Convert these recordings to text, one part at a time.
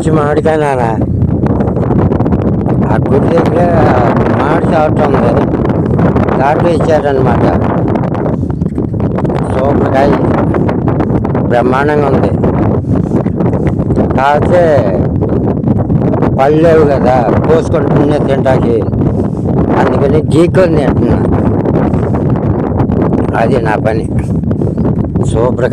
మంచి మామిడికాయ నాన్న ఆ గుడి దగ్గర మామిడి తోట ఉంది దాంట్లో ఇచ్చారనమాట సూపర్ బ్రహ్మాండంగా ఉంది. కాకపోతే పళ్ళు లేవు కదా కోసుకుంటున్నా తింటాకి అందుకని గీకొని తింటున్నా. అది నా పని. సూపర్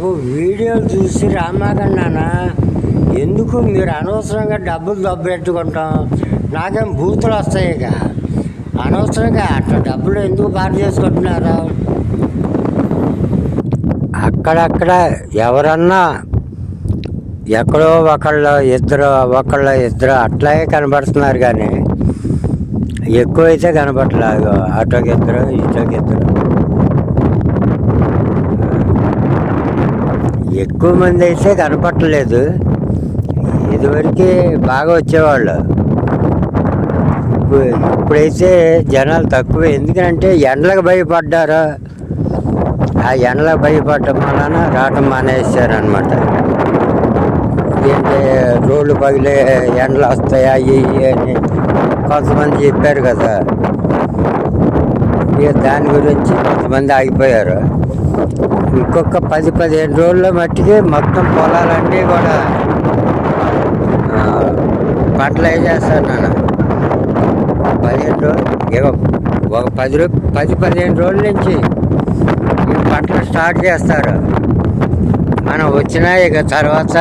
బాబు వీడియోలు చూసి రామాకన్నానా ఎందుకు మీరు అనవసరంగా డబ్బులు దబ్బెట్టుకుంటాం నాకేం బూతులు వస్తాయి ఇక. అనవసరంగా అట్లా డబ్బులు ఎందుకు పాటు చేసుకుంటున్నారు? అక్కడక్కడ ఎవరన్నా ఎక్కడో ఒకళ్ళు ఇద్దరు ఒకళ్ళు ఇద్దరు అట్లాగే కనబడుతున్నారు కానీ ఎక్కువైతే కనబడలేదు అటోకి ఇద్దరు ఇటోకి ఇద్దరు. ఎక్కువ మంది అయితే కనపట్టలేదు. ఇదివరకే బాగా వచ్చేవాళ్ళు. ఇప్పుడైతే జనాలు తక్కువ. ఎందుకంటే ఎండలకు భయపడ్డారు. ఆ ఎండలకు భయపడటం వలన రావటం మానేశారనమాట ఏంటంటే రోడ్లు పగిలే ఎండలు వస్తాయి అవి ఇవి అని కొంతమంది చెప్పారు కదా. ఇక దాని గురించి కొంతమంది ఆగిపోయారు. ఇంకొక పది పదిహేను రోజుల మట్టికి మొత్తం పొలాలన్నీ కూడా పంటలు వేసేస్తాను నాన్న. పదిహేను రోజులు ఇక ఒక పది రో పది పదిహేను రోజుల నుంచి ఈ పంటలు స్టార్ట్ చేస్తారు. మనం వచ్చినా ఇక తర్వాత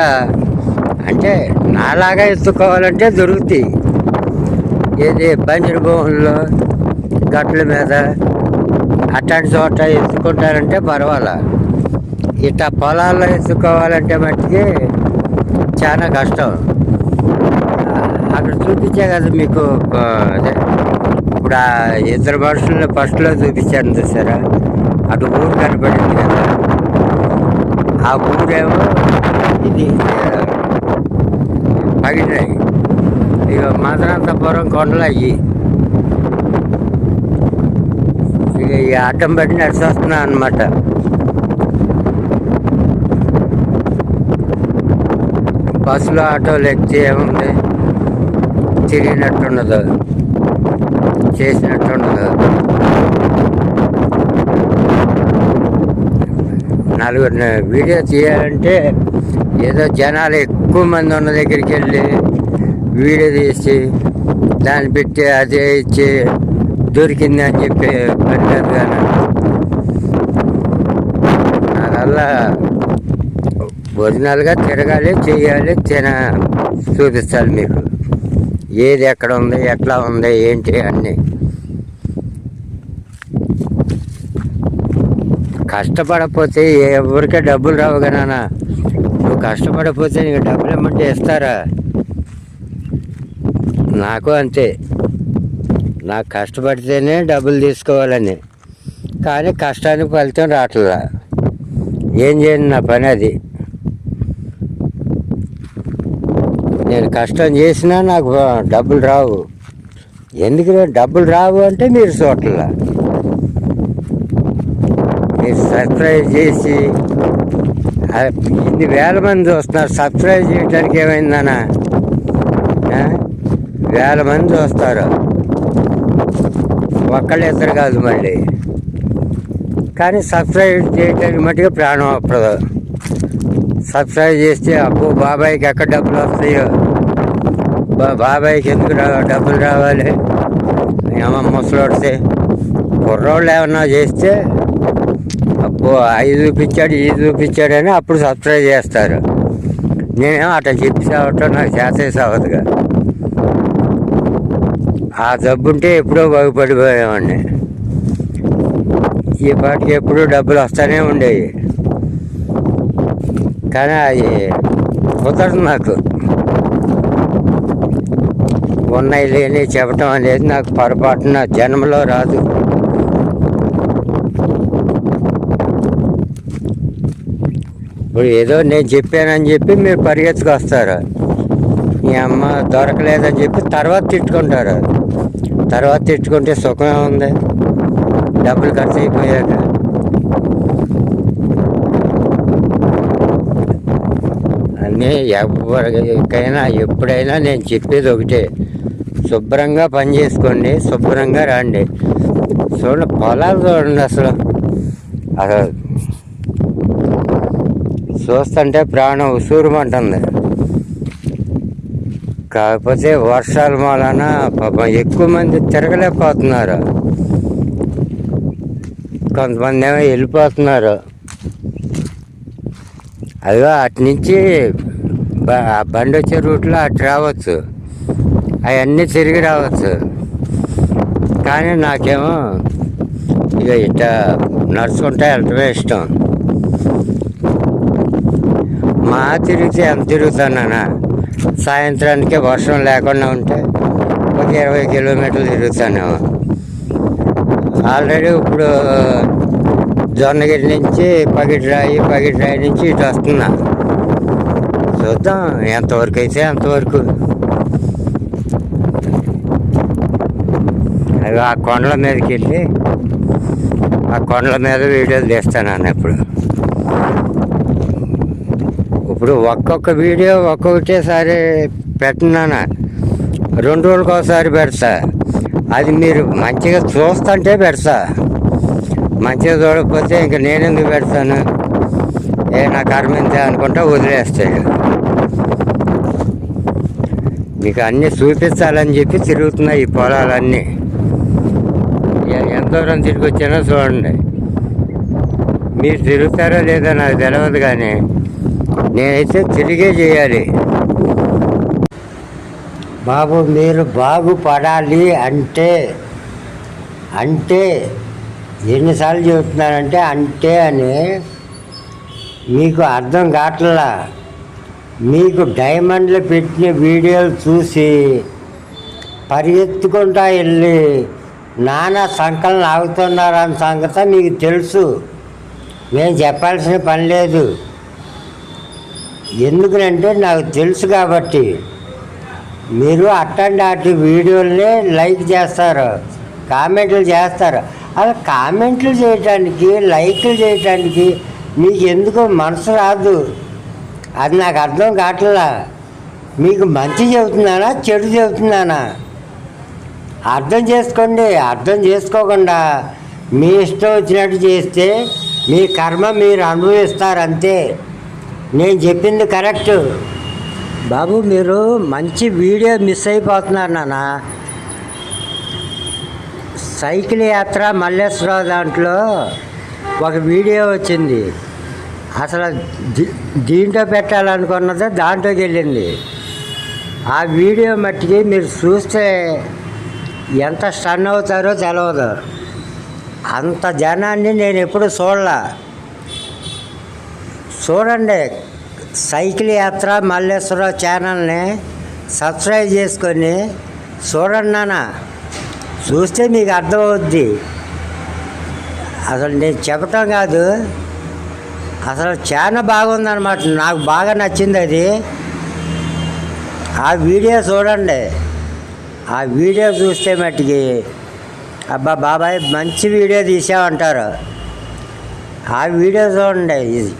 అంటే నాలాగా ఎత్తుకోవాలంటే దొరుకుతాయి. ఏది బంజరు భూముల్లో గట్ల మీద అట్లాంటి చోట ఎత్తుకుంటారంటే పర్వాలా. ఇట్లా పొలాల్లో ఎత్తుకోవాలంటే మట్టికి చాలా కష్టం. అక్కడ చూపించే కదా మీకు అదే. ఇప్పుడు ఆ ఇద్దరు మనుషులను ఫస్ట్లో చూపించాను చూసారా? అటు ఊరు కనపడింది కదా. ఆ ఊరేమో ఇది పగిలినాయి ఇక మదనంతపురం కొండలు అయ్యి. ఆటం ఈ పట్టి నడిచొస్తున్నా అనమాట బస్సులో ఆటోలు ఎక్కితే ఏముంది తిరిగినట్టుండదు. చేసినట్టుండదు. నలుగురిని వీడియో తీయాలంటే ఏదో జనాలు ఎక్కువ మంది ఉన్న దగ్గరికి వెళ్ళి వీడియో తీసి దాన్ని పెట్టి అదే ఇచ్చి దొరికింది అని చెప్పి పెట్టారు కానీ నాదల్లా ఒరిజినల్గా తిరగాలి చేయాలి తిన చూపిస్తాను మీకు. ఏది ఎక్కడ ఉంది ఎట్లా ఉంది ఏంటి అన్నీ. కష్టపడపోతే ఎవరికే డబ్బులు రావు కదా నాన్న. నువ్వు కష్టపడకపోతే నీకు డబ్బులు ఇమ్మంటే ఇస్తారా? నాకు అంతే. నాకు కష్టపడితేనే డబ్బులు తీసుకోవాలని. కానీ కష్టానికి ఫలితం రావట్లా ఏం చేయను నా పని అది. నేను కష్టం చేసినా నాకు డబ్బులు రావు. ఎందుకు డబ్బులు రావు అంటే మీరు చూడట్లా మీరు సబ్స్క్రైబ్ చేసి ఇన్ని వేల మంది చూస్తున్నారు సబ్స్క్రైబ్ చేయడానికి ఏమైందనా వేల మంది చూస్తారు. ఒక్కళ్ళు ఇద్దరు కాదు మళ్ళీ. కానీ సబ్స్క్రైబ్ చేయడానికి మట్టుగా ప్రాణం అప్పదు సబ్స్క్రైబ్ చేస్తే అప్పు బాబాయ్కి ఎక్కడ డబ్బులు వస్తాయో? బా బాబాయ్కి ఎందుకు రా డబ్బులు రావాలి? ఏమో ముసలోడితే కుర్రోళ్ళు ఏమన్నా చేస్తే అబ్బో అవి చూపించాడు ఇది చూపించాడని అప్పుడు సబ్స్క్రైబ్ చేస్తారు. నేనేమో అట్లా చెప్పి సావటం నాకు చేసేసి సావదుగా ఆ జబ్బుంటే ఎప్పుడో బాగుపడిపోయామండి ఈ పాటికి ఎప్పుడూ డబ్బులు వస్తూనే ఉండేవి. కానీ అది కుదరదు నాకు. ఉన్నాయి లేని చెప్పటం అనేది నాకు పొరపాటున జన్మలో రాదు. ఇప్పుడు ఏదో నేను చెప్పానని చెప్పి మీరు పరిగెత్తుకొస్తారు. మీ అమ్మ దొరకలేదని చెప్పి తర్వాత తిట్టుకుంటారు. తర్వాత తిట్టుకుంటే సుఖమే ఉంది. డబ్బులు ఖర్చు అయిపోయాక. అన్నీ ఎవరికైనా ఎప్పుడైనా నేను చెప్పేది ఒకటే. శుభ్రంగా పని చేసుకోండి శుభ్రంగా రండి. చూడండి పొలాలు చూడండి అసలు. అసలు చూస్తుంటే ప్రాణం ఉసూరుమంటుంది. కాకపోతే వర్షాల వలన పాపం ఎక్కువ మంది తిరగలేకపోతున్నారు. కొంతమంది ఏమో వెళ్ళిపోతున్నారు. అదిగో అటు నుంచి ఆ బండి వచ్చే రూట్లో అటు రావచ్చు. అవన్నీ తిరిగి రావచ్చు. కానీ నాకేమో ఇక ఇట్ట నడుచుకుంటా వెళ్ళటమే ఇష్టం. మా తిరిగితే ఎంత తిరుగుతానా సాయంత్రానికి వర్షం లేకుండా ఉంటే ఒక ఇరవై కిలోమీటర్లు తిరుగుతాను ఆల్రెడీ ఇప్పుడు జొన్నగిరి నుంచి పగిటిరాయి పగిటిరాయి నుంచి ఇటు వస్తున్నా. చూద్దాం ఎంతవరకు అయితే అంతవరకు. అవి ఆ కొండల మీదకి వెళ్ళి ఆ కొండల మీద వీడియోలు తీస్తాను అన్నప్పుడు. ఇప్పుడు ఒక్కొక్క వీడియో ఒక్కొక్కటేసారి పెట్టినానా? రెండు రోజులకు ఒకసారి పెడతా. అది మీరు మంచిగా చూస్తుంటే పెడతా. మంచిగా చూడకపోతే ఇంక నేను ఎందుకు పెడతాను? ఏ నా కర్మ ఇంతే అనుకుంటా వదిలేస్తాడు. మీకు అన్నీ చూపించాలని చెప్పి తిరుగుతున్నాయి ఈ పొలాలన్నీ. ఎంత దూరం తిరిగి వచ్చానో చూడండి. మీరు తిరుగుతారో లేదో నాకు తెలియదు కానీ నేనైతే తిరిగే చేయాలి. బాబు మీరు బాగుపడాలి అంటే అంటే ఎన్నిసార్లు చెబుతున్నారంటే అంటే అని మీకు అర్థం కావట్లా? మీకు డైమండ్లు పెట్టిన వీడియోలు చూసి పరిగెత్తుకుంటా వెళ్ళి నానా సంకలనం ఆగుతున్నారన్న సంగతి మీకు తెలుసు. నేను చెప్పాల్సిన పని లేదు. ఎందుకంటే నాకు తెలుసు కాబట్టి. మీరు అట్టండి అటు వీడియోలనే లైక్ చేస్తారు కామెంట్లు చేస్తారు. అలా కామెంట్లు చేయటానికి లైక్లు చేయటానికి మీకు ఎందుకు మనసు రాదు. అది నాకు అర్థం కావట్లా? మీకు మంచి చెబుతున్నానా చెడు చెబుతున్నానా? అర్థం చేసుకోండి అర్థం చేసుకోకుండా మీ ఇష్టం వచ్చినట్టు చేస్తే మీ కర్మ మీరు అనుభవిస్తారు అంతే నేను చెప్పింది కరెక్ట్. బాబు మీరు మంచి వీడియో మిస్ అయిపోతున్నారు నాన్న. సైకిల్ యాత్ర మల్లేశ్వరరావు దాంట్లో ఒక వీడియో వచ్చింది. అసలు దీంట్లో పెట్టాలనుకున్నది దాంట్లోకి వెళ్ళింది. ఆ వీడియో మట్టికి మీరు చూస్తే ఎంత స్టన్ అవుతారో తెలవదు. అంత జనాన్ని నేను ఎప్పుడు చూడలే. చూడండి సైకిల్ యాత్ర మల్లేశ్వర ఛానల్ని సబ్స్క్రైబ్ చేసుకొని చూడండి నాన్న. చూస్తే మీకు అర్థమవుద్ది. అసలు నేను చెప్పటం కాదు. అసలు చాలా బాగుందన్నమాట. నాకు బాగా నచ్చింది అది. ఆ వీడియో చూడండి. ఆ వీడియో చూస్తే మట్టికి అబ్బా బాబాయ్ మంచి వీడియో తీసామంటారు ఆ వీడియో చూడండి. ఇది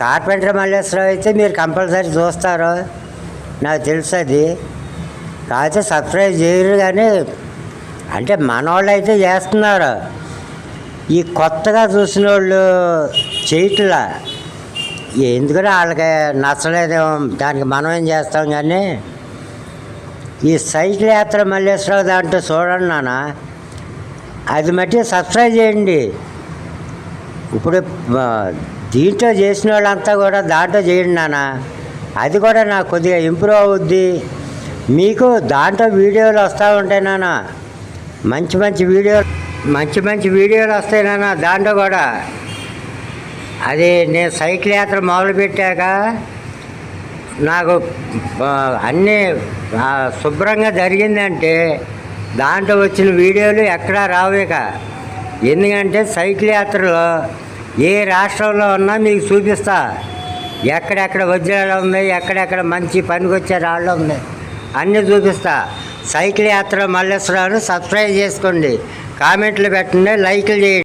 కార్పెంటర్ మల్లేశ్వరరావు అయితే మీరు కంపల్సరీ చూస్తారు. నాకు తెలుసు అది. కాకపోతే సబ్స్క్రైబ్ చేయరు కానీ అంటే మనవాళ్ళు అయితే చేస్తున్నారు. ఈ కొత్తగా చూసిన వాళ్ళు చేయట్లా ఎందుకంటే వాళ్ళకి నచ్చలేదేమో దానికి మనం ఏం చేస్తాం కానీ ఈ సైకిల్ యాత్ర మల్లేశ్వరరావు దాంట్లో చూడండి నాన్న. అది మట్టి సబ్స్క్రైబ్ చేయండి. ఇప్పుడు దీంట్లో చేసిన వాళ్ళంతా కూడా దాంట్లో చేయండి నాన్న. అది కూడా నాకు కొద్దిగా ఇంప్రూవ్ అవుద్ది. మీకు దాంట్లో వీడియోలు వస్తూ ఉంటాయి నాన్న. మంచి మంచి వీడియో మంచి మంచి వీడియోలు వస్తాయి నాన్న దాంట్లో కూడా. అది నేను సైకిల్ యాత్ర మొదలుపెట్టాక నాకు అన్నీ శుభ్రంగా జరిగిందంటే దాంట్లో వచ్చిన వీడియోలు ఎక్కడా రావేక ఎందుకంటే సైకిల్ యాత్రలో ఏ రాష్ట్రంలో ఉన్నా మీకు చూపిస్తా. ఎక్కడెక్కడ వజ్రాలు ఉంది ఎక్కడెక్కడ మంచి పనికొచ్చే రాళ్ళు ఉంది అన్నీ చూపిస్తా. సైకిల్ యాత్ర మల్లేశ్వరరావును సబ్స్క్రైబ్ చేసుకోండి. కామెంట్లు పెట్టండి లైక్లు చేయండి.